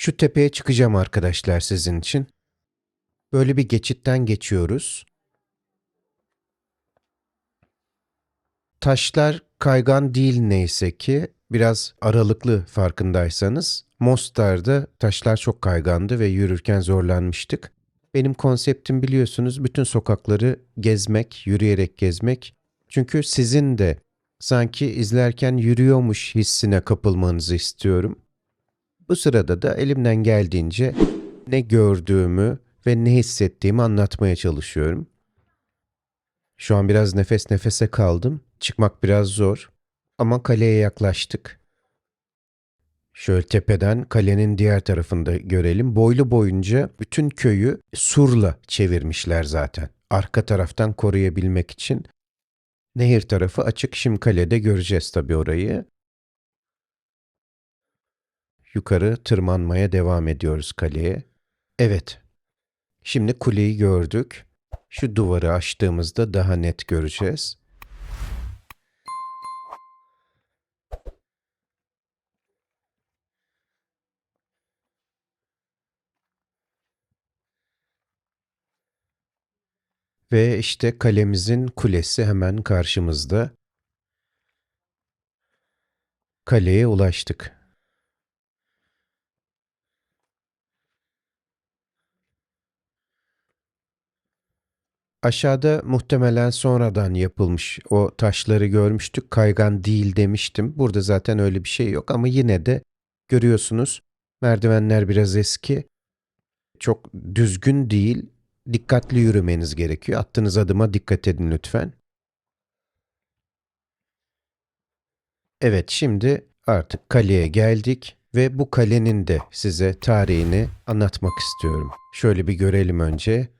Şu tepeye çıkacağım arkadaşlar sizin için. Böyle bir geçitten geçiyoruz. Taşlar kaygan değil neyse ki. Biraz aralıklı farkındaysanız. Mostar'da taşlar çok kaygandı ve yürürken zorlanmıştık. Benim konseptim biliyorsunuz bütün sokakları gezmek, yürüyerek gezmek. Çünkü sizin de sanki izlerken yürüyormuş hissine kapılmanızı istiyorum. Bu sırada da elimden geldiğince ne gördüğümü ve ne hissettiğimi anlatmaya çalışıyorum. Şu an biraz nefes nefese kaldım. Çıkmak biraz zor ama kaleye yaklaştık. Şöyle tepeden kalenin diğer tarafında görelim. Boylu boyunca bütün köyü surla çevirmişler zaten. Arka taraftan koruyabilmek için. Nehir tarafı açık. Şimdi kalede göreceğiz tabii orayı. Yukarı tırmanmaya devam ediyoruz kaleye. Evet. Şimdi kuleyi gördük. Şu duvarı açtığımızda daha net göreceğiz. Ve işte kalemizin kulesi hemen karşımızda. Kaleye ulaştık. Aşağıda muhtemelen sonradan yapılmış o taşları görmüştük. Kaygan değil demiştim. Burada zaten öyle bir şey yok ama yine de görüyorsunuz merdivenler biraz eski. Çok düzgün değil. Dikkatli yürümeniz gerekiyor. Attığınız adıma dikkat edin lütfen. Evet şimdi artık kaleye geldik ve bu kalenin de size tarihini anlatmak istiyorum. Şöyle bir görelim önce.